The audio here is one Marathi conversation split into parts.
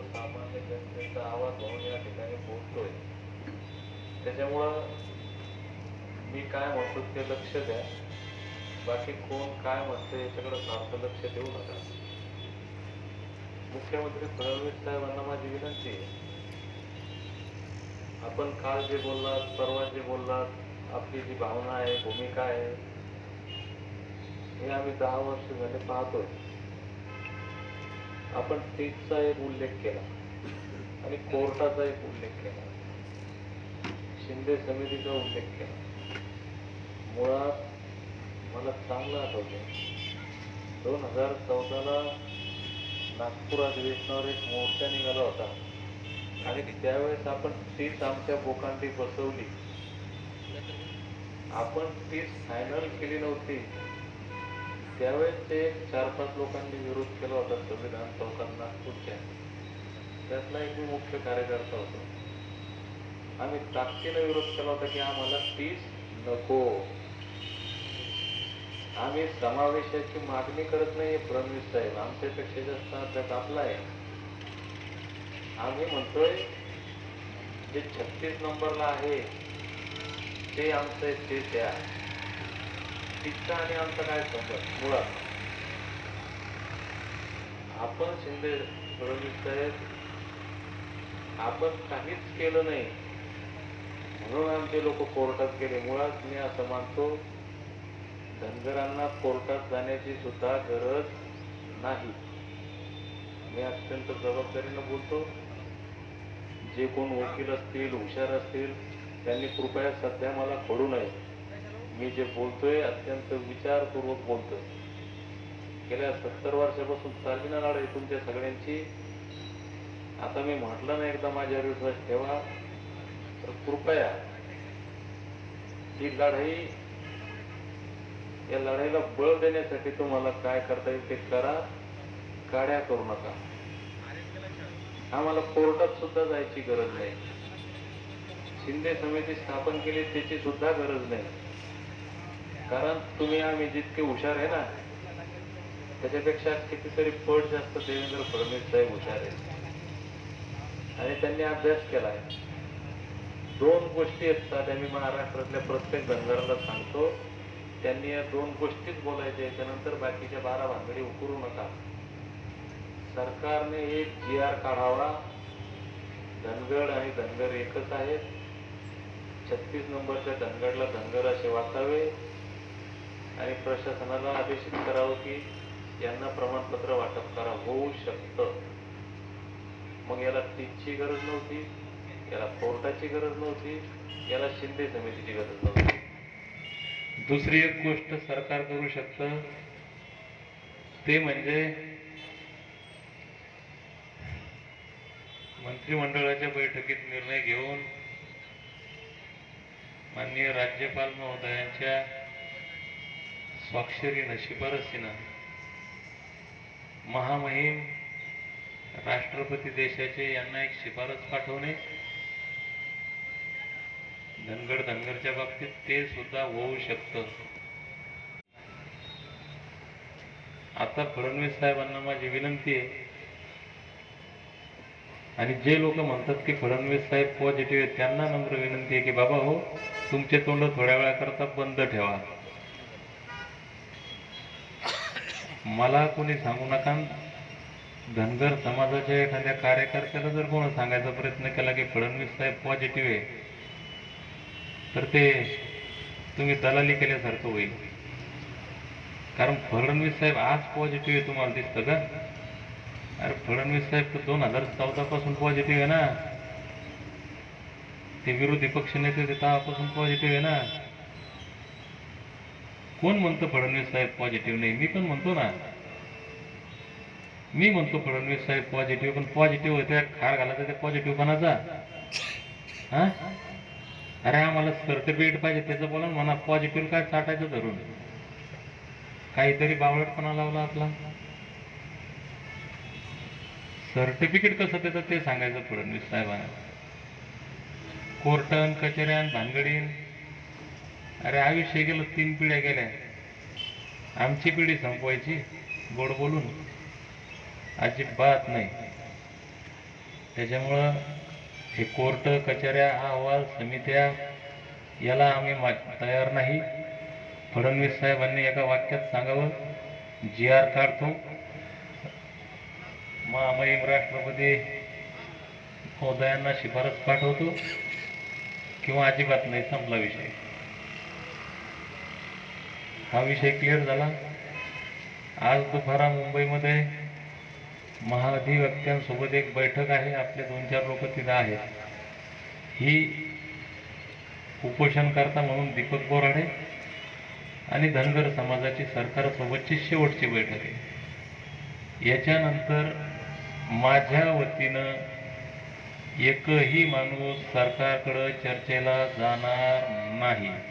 सर्वसामान्य जनतेचा आवाज म्हणून या ठिकाणी पोहोचतोय त्याच्यामुळं मी काय म्हणतो ते लक्ष द्या. बाकी कोण काय म्हणते याच्याकडे सारखं लक्ष देऊ नका. मुख्यमंत्री फडणवीस साहेबांना माझी विनंती आहे. आपण काल जे बोललात परवा जे बोललात आपली जी भावना आहे भूमिका आहे हे आम्ही दहा वर्ष झाले पाहतोय. आपण स्टेटचा एक उल्लेख केला आणि कोर्टाचा एक उल्लेख केला. शिंदे समितीचा उल्लेख केला. मुळात मला चांगलं आठवतं दोन हजार चौदाला नागपूर अधिवेशनावर एक मोर्चा निघाला होता. आणि त्यावेळेस आपण तीच आमच्या बोकांडी बसवली. आपण तीच फायनल केली नव्हती. त्यावेळेस ते चार पाच लोकांनी विरोध केला होता संविधान चौकात नागपूरच्या त्यातला एक मी मुख्य कार्यकर्ता होतो. आम्ही ताकदीनं विरोध केला होता की आम्हाला तीच नको. आम्ही समावेशाची मागणी करत नाही फडणवीस साहेब. आमच्यापेक्षा जास्त अभ्यास आपला आहे. आम्ही म्हणतोय जे छत्तीस नंबरला आहे ते आमचं ते द्या. चित्त आणि आमचा काय संबंध? मुळात. आपण शिंदे फडणवीस साहेब आपण काहीच केलं नाही. म्हणून आमचे लोक कोर्टात गेले. मुळात मी असं मानतो धनगरांना कोर्टात जाण्याची सुद्धा गरज नाही. मी अत्यंत जबाबदारीनं बोलतो. जे कोण वकील असतील हुशार असतील त्यांनी कृपया सध्या मला कळू नये. मी जे बोलतोय अत्यंत विचारपूर्वक बोलतोय. गेल्या सत्तर वर्षापासून चालविणार आहे लढाई तुमच्या सगळ्यांची. आता मी म्हटलं ना एकदा माझ्या विश्वास ठेवा. तर कृपया ही लढाई या लढाईला बळ देण्यासाठी तुम्हाला काय करता येईल ते करा. काड्या करू नका. आम्हाला कोर्टात सुद्धा जायची गरज नाही. शिंदे समिती स्थापन केली त्याची सुद्धा गरज नाही. कारण तुम्ही आम्ही जितके हुशार आहे ना त्याच्यापेक्षा कितीतरी पट जास्त देवेंद्र फडणवीस साहेब हुशार आहेत. आणि त्यांनी अभ्यास केलाय. दोन गोष्टी आहेत त्या मी महाराष्ट्रातल्या प्रत्येक धनगराला सांगतो. त्यांनी या दोन गोष्टीच बोलायच्या याच्यानंतर बाकीच्या बारा भानगडी उकरू नका. सरकारने एक जी आर काढावा. धनगड आणि धनगर एकच आहेत. छत्तीस नंबरच्या धनगडला धनगर असे वाचावे. आणि प्रशासनाला आदेशित करावं की यांना प्रमाणपत्र वाटप करा होऊ शकतं. मग याला टीची गरज नव्हती याला कोर्टाची गरज नव्हती याला शिंदे समितीची गरज नव्हती. दुसरी एक गोष्ट सरकार करू शकतं ते म्हणजे मंत्रिमंडळाच्या बैठकीत निर्णय घेऊन माननीय राज्यपाल महोदयांच्या स्वाक्षरीनं शिफारसीनं महामहिम राष्ट्रपती देशाचे यांना एक शिफारस पाठवणे. धनगड धनगरच्या बाबतीत ते सुद्धा होऊ शकतं. आता फडणवीस साहेबांना माझी विनंती आहे. आणि जे लोक म्हणतात की फडणवीस साहेब पॉझिटिव्ह आहेत त्यांना नम्र विनंती आहे की बाबा हो तुमचे तोंड थोड्या वेळाकरता बंद ठेवा. मला कोणी सांगू नका. धनगर समाजाच्या एखाद्या कार्यकर्त्याला जर कोण सांगायचा प्रयत्न केला की फडणवीस साहेब पॉझिटिव्ह आहे तर ते तुम्ही दलाली केल्यासारखं होईल. कारण फडणवीस साहेब आज पॉझिटिव्ह आहे तुम्हाला दिसतं का? अरे फडणवीस साहेब तर दोन हजार चौदा पासून पॉझिटिव्ह आहे ना. ते विरोधी पक्ष नेते तेव्हापासून पॉझिटिव्ह आहे ना. कोण म्हणतो फडणवीस साहेब पॉझिटिव्ह नाही मी पण म्हणतो ना. मी म्हणतो फडणवीस साहेब पॉझिटिव्ह पण पॉझिटिव्ह होते खार घालायचा त्या पॉझिटिव्ह पणाचा हा? अरे आम्हाला सर्टिफिकेट पाहिजे त्याचं बोला ना म्हणा पॉझिटिव्ह काय चाटायचं धरून. काहीतरी बावळटपणा लावला आपला. सर्टिफिकेट कसं त्याचं ते सांगायचं फडणवीस साहेबांना. कोर्टन कचेऱ्यान भानगडीन. अरे आयुष्य गेलं तीन पिढ्या गेल्या. आमची पिढी संपवायची गोड बोलून. अजिबात नाही. त्याच्यामुळं हे कोर्ट कचऱ्या अहवाल समित्या याला आम्ही मा तयार नाही. फडणवीस साहेबांनी एका वाक्यात सांगावं जी आर काढतो. महामहिम राष्ट्रपती महोदयांना शिफारस पाठवतो. किंवा अजिबात नाही संपला विषय. हा विषय क्लिअर झाला. आज दुपारा मुंबईमध्ये महाधिवक्त्यांसोबत एक बैठक आहे. आपले दोन चार लोक तिथं आहेत. ही उपोषणकर्ता म्हणून दीपक बोराडे आणि धनगर समाजाची सरकारसोबतची शेवटची बैठक आहे. याच्यानंतर माझ्या वतीनं एकही माणूस सरकारकडं चर्चेला जाणार नाही.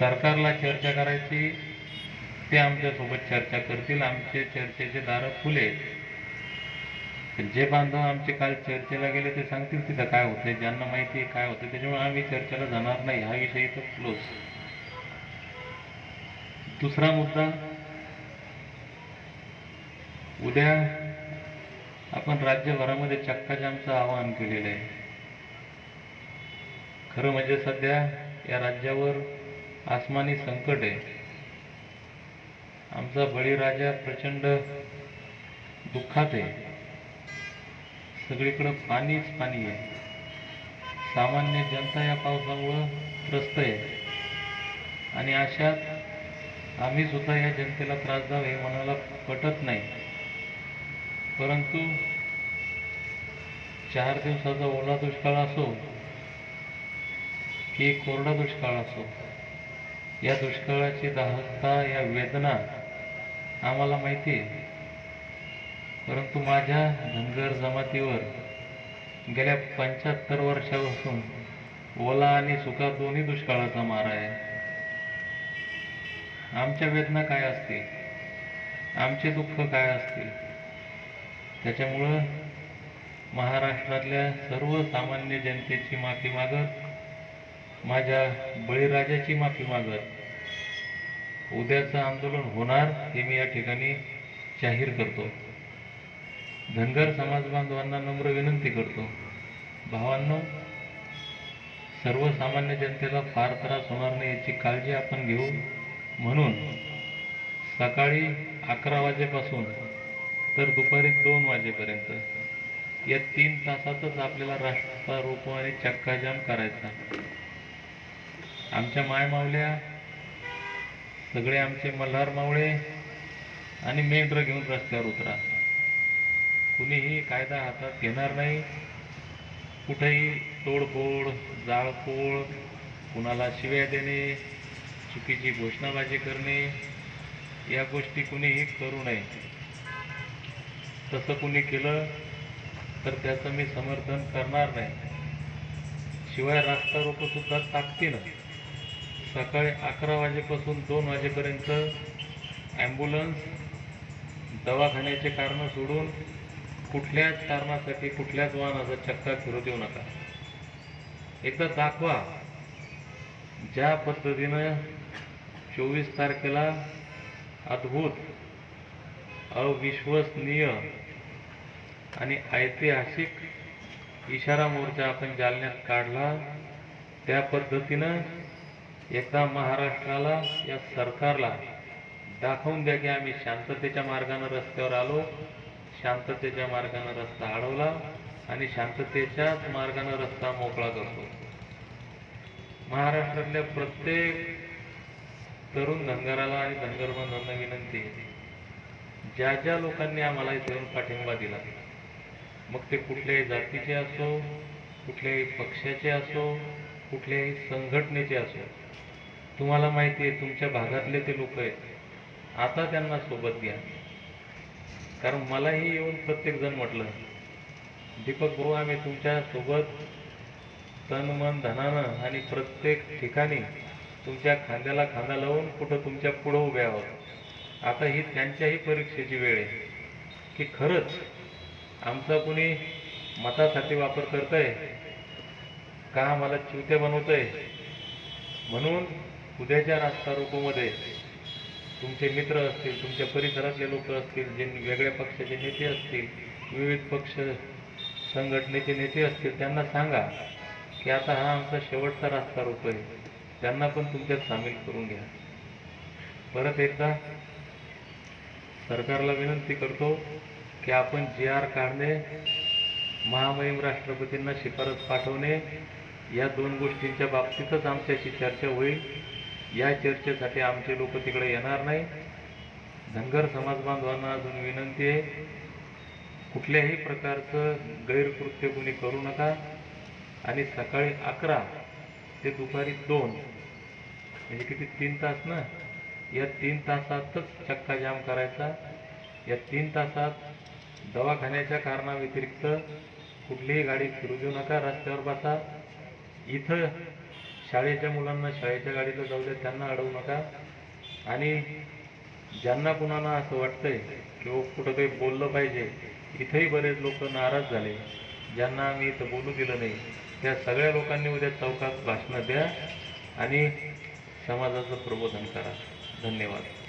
सरकारला चर्चा करायची ते आमच्यासोबत चर्चा करतील. आमचे चर्चेचे दार खुले. जे बांधव आमचे काल चर्चेला गेले ते सांगतील तिथं काय होतंय. ज्यांना माहिती आहे काय होतं त्याच्यामुळे आम्ही चर्चेला जाणार नाही. हा विषय तर क्लोज दुसरा मुद्दा उद्या आपण राज्यभरामध्ये चक्काजामचं आवाहन केलेलं आहे. खरं म्हणजे सध्या या राज्यावर आसमानी संकट आहे. आमचा बळीराजा प्रचंड दुःखात आहे. सगळीकडं पाणीच पाणी आहे. सामान्य जनता या पावसामुळं त्रस्त आहे. आणि अशात आम्ही सुद्धा या जनतेला त्रास द्यावा हे मनाला पटत नाही. परंतु चार दिवसाचा ओला दुष्काळ असो की कोरडा दुष्काळ असो या दुष्काळाची दाहकता या वेदना आम्हाला माहिती आहे. परंतु माझ्या धनगर जमातीवर गेल्या पंच्याहत्तर वर्षापासून ओला आणि सुका दोन्ही दुष्काळाचा मारा आहे. आमच्या वेदना काय असतील? आमचे दुःख काय असतील? त्याच्यामुळं महाराष्ट्रातल्या सर्वसामान्य जनतेची माफी मागत माझ्या बळीराजाची माफी मागत उद्याचं आंदोलन होणार हे मी या ठिकाणी जाहीर करतो. धनगर समाज बांधवांना नम्र विनंती करतो. भावांनो सर्वसामान्य जनतेला फार त्रास होणार नाही याची काळजी आपण घेऊ म्हणून सकाळी अकरा वाजेपासून तर दुपारी दोन वाजेपर्यंत या तीन तासातच आपल्याला रास्ता रोको आणि चक्काजाम करायचा. आमच्या मायमावल्या सगळे आमचे मल्हार मावळे आणि मेंढ्र घेऊन रस्त्यावर उतरा. कुणीही कायदा हातात घेणार नाही. कुठेही तोडफोड जाळपोळ कुणाला शिव्या देणे चुकीची घोषणाबाजी करणे या गोष्टी कुणीही करू नये. तसं कुणी केलं तर त्याचं मी समर्थन करणार नाही. शिवाय रास्ता रोपंसुद्धा ताकदीनं सकाळी अकरा वाजेपासून दोन वाजेपर्यंत ॲम्ब्युलन्स दवाखान्याचे कारणं सोडून कुठल्याच कारणासाठी कुठल्याच वाहनाचा चक्का फिरू देऊ नका. एकदा दाखवा ज्या पद्धतीनं चोवीस तारखेला अद्भुत अविश्वसनीय आणि ऐतिहासिक इशारा मोर्चा आपण जालन्यात काढला त्या पद्धतीनं एकदा महाराष्ट्राला या सरकारला दाखवून द्या की आम्ही शांततेच्या मार्गानं रस्त्यावर आलो शांततेच्या मार्गानं रस्ता अडवला आणि शांततेच्याच मार्गानं रस्ता मोकळा करतो. महाराष्ट्रातल्या प्रत्येक तरुण धनगराला आणि धनगर बंधूंना विनंती ज्या ज्या लोकांनी आम्हाला इथे पाठिंबा दिला मग ते कुठल्याही जातीचे असो कुठल्याही पक्षाचे असो कुठल्याही संघटनेचे असो तुम्हाला माहिती आहे तुमच्या भागातले ते लोक आहेत. आता त्यांना सोबत घ्या. कारण मलाही येऊन प्रत्येकजण म्हटलं दीपक भाऊ आम्ही तुमच्यासोबत तन मन धनानं आणि प्रत्येक ठिकाणी तुमच्या खांद्याला खांदा लावून कुठं तुमच्या पुढं उभे आहोत. आता ही त्यांच्याही परीक्षेची वेळ आहे. की खरंच आमचा कुणी मतासाठी वापर करतंय का आम्हाला चिवते बनवतंय? म्हणून उद्याच्या रास्ता रोकोमध्ये तुमचे मित्र असतील तुमच्या परिसरातले लोक असतील जे वेगळ्या पक्षाचे नेते असतील विविध पक्ष संघटनेचे नेते असतील त्यांना सांगा की आता हा आमचा शेवटचा रास्ता रोको आहे. त्यांना पण तुमच्यात सामील करून घ्या. परत एकदा सरकारला विनंती करतो की आपण जी आर काढणे महामहिम राष्ट्रपतींना शिफारस पाठवणे या दोन गोष्टींच्या बाबतीतच आमच्याशी चर्चा होईल. या चर्चेसाठी आमचे लोक तिकडे येणार नाही. धनगर समाज बांधवांना अजून विनंती आहे कुठल्याही प्रकारचं गैरकृत्य कुणी करू नका. आणि सकाळी अकरा ते दुपारी दोन म्हणजे किती तीन तास ना? या तीन तासातच चक्का जाम करायचा. या तीन तासात दवाखान्याच्या कारणाव्यतिरिक्त कुठलीही गाडी फिरू देऊ नका रस्त्यावर बसा. इथं शाळेच्या मुलांना शाळेच्या गाडीला जाऊ द्या त्यांना अडवू नका. आणि ज्यांना कुणाला असं वाटतंय किंवा कुठं काही बोललं पाहिजे इथंही बरेच लोक नाराज झाले. ज्यांना आम्ही इथं बोलू दिलं नाही त्या सगळ्या लोकांनी उद्या चौकात भाषणं द्या आणि समाजाचं प्रबोधन करा. धन्यवाद.